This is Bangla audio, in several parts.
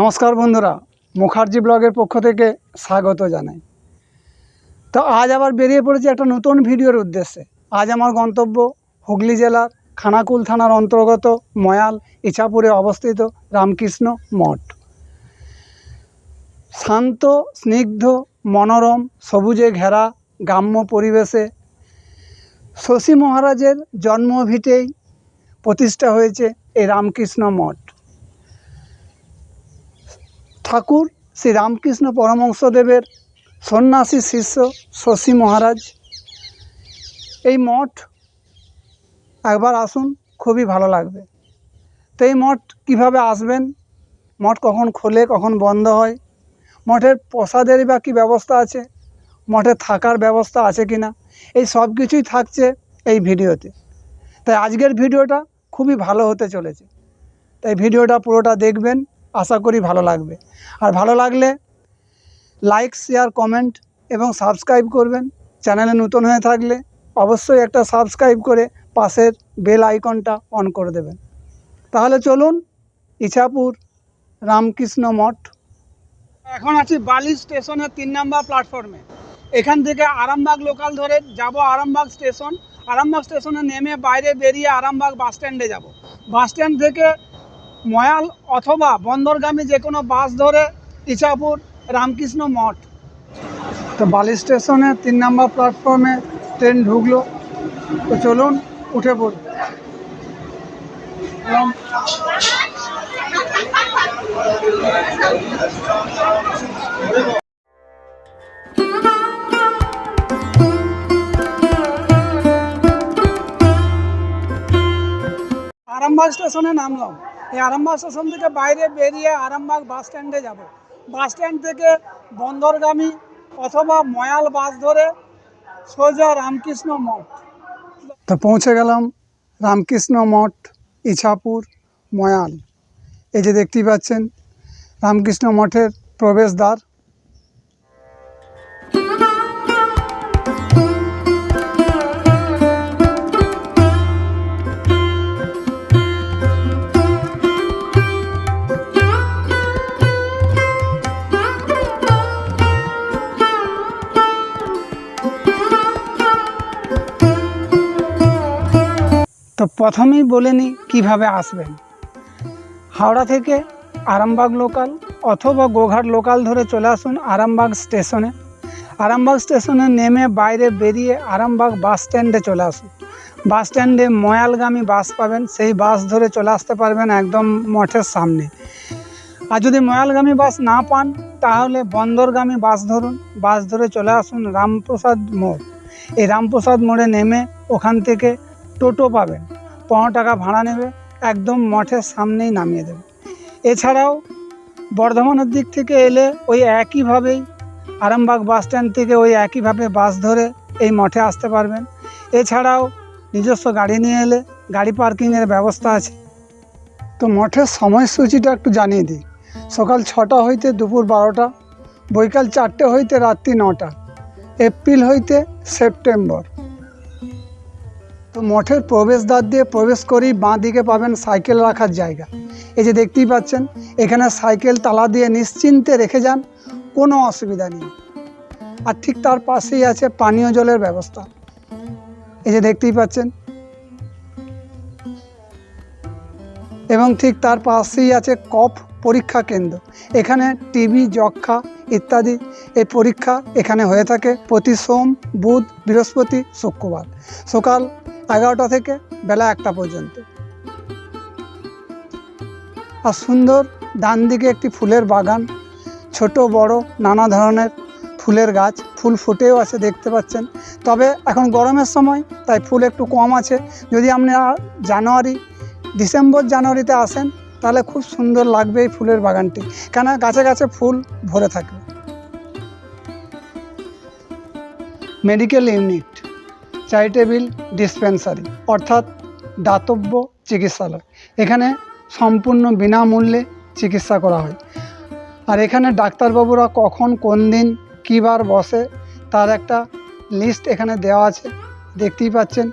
নমস্কার বন্ধুরা, মুখার্জি ব্লগের পক্ষ থেকে স্বাগত জানাই। তো আজ আবার বেরিয়ে পড়েছি একটা নতুন ভিডিওর উদ্দেশ্যে। আজ আমার গন্তব্য হুগলি জেলার খানাকুল থানার অন্তর্গত ময়াল, ইছাপুরে অবস্থিত রামকৃষ্ণ মঠ। শান্ত, স্নিগ্ধ, মনোরম, সবুজে ঘেরা গ্রাম্য পরিবেশে শশী মহারাজের জন্মভিটেই প্রতিষ্ঠা হয়েছে এই রামকৃষ্ণ মঠ। ঠাকুর শ্রী রামকৃষ্ণ পরমহংসদেবের সন্ন্যাসী শিষ্য শশী মহারাজ। এই মঠ একবার আসুন, খুবই ভালো লাগবে। তো এই মঠ কীভাবে আসবেন? মঠ কখন খোলে, কখন বন্ধ হয়? মঠের প্রসাদেরই বা কী ব্যবস্থা আছে? মঠে থাকার ব্যবস্থা আছে কি না এই সব কিছুই থাকছে এই ভিডিওতে। তাই আজকের ভিডিওটা খুবই ভালো হতে চলেছে। তাই ভিডিওটা পুরোটা দেখবেন। আশা করি ভালো লাগবে। আর ভালো লাগলে লাইক শেয়ার কমেন্ট এবং সাবস্ক্রাইব করবেন। চ্যানেলে নতুন হয়ে থাকলে অবশ্যই একটা সাবস্ক্রাইব করে পাশের বেল আইকনটা অন করে দেবেন। তাহলে চলুন ইছাপুর রামকৃষ্ণ মঠ। এখন আছি বালি স্টেশনের তিন নাম্বার প্ল্যাটফর্মে এখান থেকে আরামবাগ লোকাল ধরে যাব আরামবাগ স্টেশন আরামবাগ স্টেশনে নেমে বাইরে বেরিয়ে আরামবাগ বাস স্ট্যান্ডে যাব। বাস স্ট্যান্ড থেকে ময়াল অথবা বন্দরগামী যে কোনো বাস ধরে ইছাপুর রামকৃষ্ণ মঠ। তো বালি স্টেশনে তিন নম্বর প্ল্যাটফর্মে ট্রেন ঢুকলো। তো চলুন, উঠে পড়ি। আরামবাগ স্টেশনে নামলাম। এই আরামবাগ স্টেশন থেকে বাইরে বেরিয়ে আরামবাগ বাস স্ট্যান্ডে যাব। বাস স্ট্যান্ড থেকে বন্দরগামী অথবা ময়াল বাস ধরে সোজা রামকৃষ্ণ মঠ। তো পৌঁছে গেলাম রামকৃষ্ণ মঠ, ইছাপুর, ময়াল। এই যে দেখতেই পাচ্ছেন, রামকৃষ্ণ মঠের প্রবেশদ্বার। তো প্রথমেই বলে নিই কীভাবে আসবেন। হাওড়া থেকে আরামবাগ লোকাল অথবা গোঘাট লোকাল ধরে চলে আসুন আরামবাগ স্টেশনে। আরামবাগ স্টেশনে নেমে বাইরে বেরিয়ে আরামবাগ বাস স্ট্যান্ডে চলে আসুন। বাস স্ট্যান্ডে ময়ালগামী বাস পাবেন, সেই বাস ধরে চলে আসতে পারবেন একদম মঠের সামনে। আর যদি ময়ালগামী বাস না পান, তাহলে বন্দরগামী বাস ধরুন, বাস ধরে চলে আসুন রামপ্রসাদ মোড়। এই রামপ্রসাদ মোড়ে নেমে ওখান থেকে টোটো পাবেন। পনেরো টাকা ভাড়া নেবে, একদম মঠের সামনেই নামিয়ে দেবে। এছাড়াও বর্ধমানের দিক থেকে এলে ওই একইভাবেই আরামবাগ বাস স্ট্যান্ড থেকে ওই একইভাবে বাস ধরে এই মঠে আসতে পারবেন। এছাড়াও নিজস্ব গাড়ি নিয়ে এলে গাড়ি পার্কিংয়ের ব্যবস্থা আছে। তো মঠের সময়সূচিটা একটু জানিয়ে দিই। সকাল ছটা হইতে দুপুর বারোটা, বৈকাল চারটে হইতে রাত্রি নটা, এপ্রিল হইতে সেপ্টেম্বর। তো মঠের প্রবেশদ্বার দিয়ে প্রবেশ করেই বাঁ দিকে পাবেন সাইকেল রাখার জায়গা। এই যে দেখতেই পাচ্ছেন, এখানে সাইকেল তালা দিয়ে নিশ্চিন্তে রেখে যান, কোনো অসুবিধা নেই। আর ঠিক তার পাশেই আছে পানীয় জলের ব্যবস্থা। এই যে দেখতেই পাচ্ছেন। এবং ঠিক তার পাশেই আছে কফ পরীক্ষা কেন্দ্র। এখানে টিবি যক্ষা ইত্যাদি এই পরীক্ষা এখানে হয়ে থাকে প্রতি সোম, বুধ, বৃহস্পতি, শুক্রবার। সকাল এগারোটা থেকে বেলা একটা পর্যন্ত। আর সুন্দর ডান দিকে একটি ফুলের বাগান, ছোট, বড়, নানা ধরনের ফুলের গাছ, ফুল ফুটেও আছে দেখতে পাচ্ছেন। তবে এখন গরমের সময়, তাই ফুল একটু কম আছে। যদি আপনি জানুয়ারি, ডিসেম্বর জানুয়ারিতে আসেন, তাহলে খুব সুন্দর লাগবে এই ফুলের বাগানটি। কেন গাছে গাছে ফুল ভরে থাকবে মেডিকেল ইউনিট। চ্যারিটেবল ডিসপেন্সারি অর্থাৎ দাতব্য চিকিৎসালয়। এখানে সম্পূর্ণ বিনামূল্যে চিকিৎসা করা হয়। আর এখানে ডাক্তারবাবুরা কখন, কোন দিন, কী বার বসে, তার একটা লিস্ট এখানে দেওয়া আছে। দেখতেই পাচ্ছেন।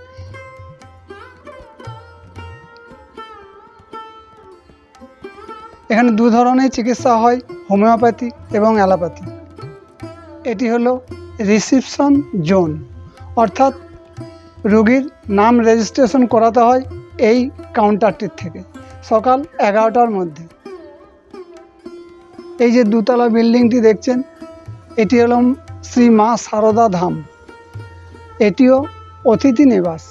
এখানে দু ধরনের চিকিৎসা হয়, হোমিওপ্যাথি এবং অ্যালোপ্যাথি। এটি হলো রিসিপশন জোন, অর্থাৎ রোগীর নাম রেজিস্ট্রেশন করাতে হয় এই কাউন্টারটির থেকে, সকাল এগারোটার মধ্যে। এই যে দুতলা বিল্ডিংটি দেখছেন, এটি হলো শ্রী মা সারদা ধাম। এটিও অতিথি নিবাস।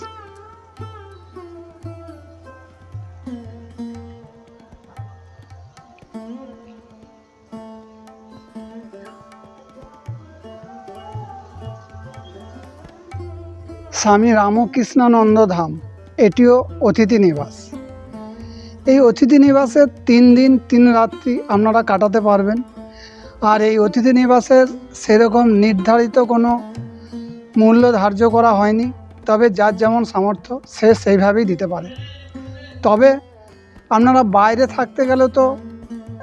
স্বামী রামকৃষ্ণানন্দ ধাম এটিও অতিথি নিবাস। এই অতিথি নিবাসে তিন দিন, তিন রাত্রি আপনারা কাটাতে পারবেন। আর এই অতিথি নিবাসের সেরকম নির্ধারিত কোনো মূল্য ধার্য করা হয়নি, তবে যার যেমন সামর্থ্য, সে সেইভাবেই দিতে পারে। তবে আপনারা বাইরে থাকতে গেলে তো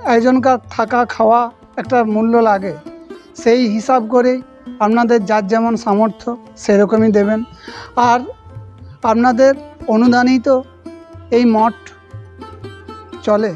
একজনকার থাকা খাওয়া একটা মূল্য লাগে। সেই হিসাব করেই আপনাদের যার যেমন সামর্থ্য সেরকমই দেবেন। আর আপনাদের অনুদানেই তো এই মঠ চলে।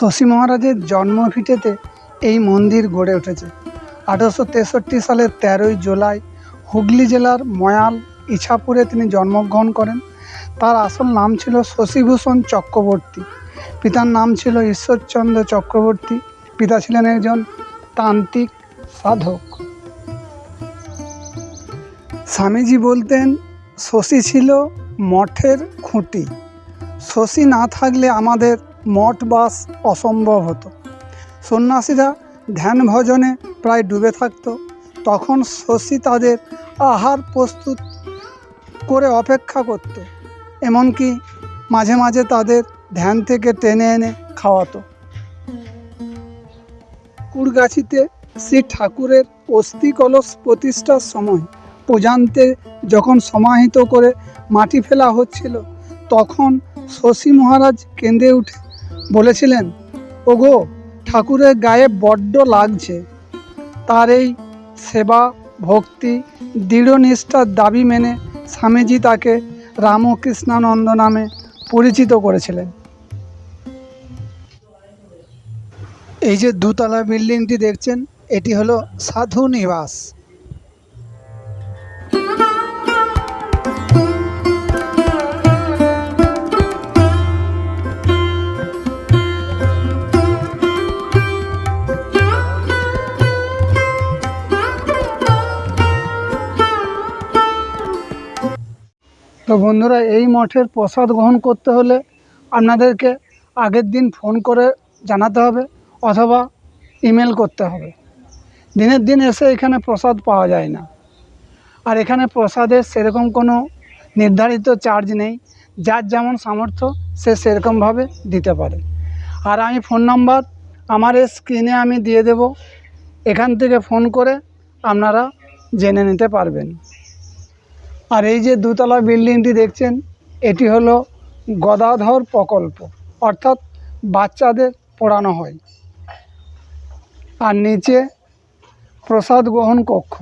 শশী মহারাজের জন্মভিটেতে এই মন্দির গড়ে উঠেছে। আঠারোশো তেষট্টি সালের তেরোই জুলাই হুগলি জেলার ময়াল ইছাপুরে তিনি জন্মগ্রহণ করেন। তার আসল নাম ছিল শশীভূষণ চক্রবর্তী। পিতার নাম ছিল ঈশ্বরচন্দ্র চক্রবর্তী। পিতা ছিলেন একজন তান্ত্রিক সাধক। স্বামীজি বলতেন, শশী ছিল মঠের খুঁটি। শশী না থাকলে আমাদের মঠ বাস অসম্ভব হতো। সন্ন্যাসীরা ধ্যান ভজনে প্রায় ডুবে থাকত। তখন শশী তাদের আহার প্রস্তুত করে অপেক্ষা করত, এমনকি মাঝে মাঝে তাদের ধ্যান থেকে টেনে এনে খাওয়াতো। কুড়গাছিতে শ্রী ঠাকুরের অস্থি কলস প্রতিষ্ঠার সময় প্রজান্তে যখন সমাহিত করে মাটি ফেলা হচ্ছিল, তখন শশী মহারাজ কেঁদে উঠে বলেছিলেন, ওগো, ঠাকুরের গায়ে বড্ড লাগছে। তার এই সেবা, ভক্তি, দৃঢ় নিষ্ঠার দাবি মেনে স্বামীজি তাকে রামকৃষ্ণানন্দ নামে পরিচিত করেছিলেন। এই যে দুতলা বিল্ডিংটি দেখছেন, এটি হলো সাধু নিবাস। তো বন্ধুরা, এই মঠের প্রসাদ গ্রহণ করতে হলে আপনাদেরকে আগের দিন ফোন করে জানাতে হবে অথবা ইমেল করতে হবে। দিনের দিন এসে এখানে প্রসাদ পাওয়া যায় না। আর এখানে প্রসাদের সেরকম কোনো নির্ধারিত চার্জ নেই। যার যেমন সামর্থ্য, সে সেরকমভাবে দিতে পারে। আর আমি ফোন নাম্বার আমার এই স্ক্রিনে আমি দিয়ে দেব। এখান থেকে ফোন করে আপনারা জেনে নিতে পারবেন। আর এই যে দুতলা বিল্ডিংটি দেখছেন, এটি হলো গদাধর প্রকল্প, অর্থাৎ বাচ্চাদের পড়ানো হয়। আর নিচে প্রসাদ গ্রহণ কক্ষ।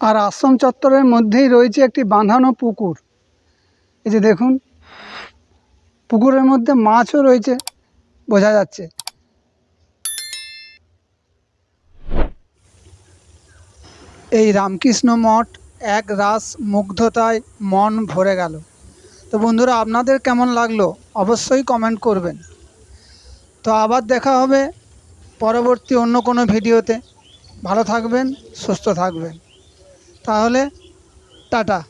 আর আশ্রম চত্বরের মধ্যেই রয়েছে একটি বাঁধানো পুকুর। এই যে দেখুন, পুকুরের মধ্যে মাছও রয়েছে, বোঝা যাচ্ছে। এই রামকৃষ্ণ মঠ এক রাস মুগ্ধতায় মন ভরে গেল। তো বন্ধুরা, আপনাদের কেমন লাগল অবশ্যই কমেন্ট করবেন। তো আবার দেখা হবে পরবর্তী অন্য কোনো ভিডিওতে। ভালো থাকবেন, সুস্থ থাকবেন। তাহলে টাটা।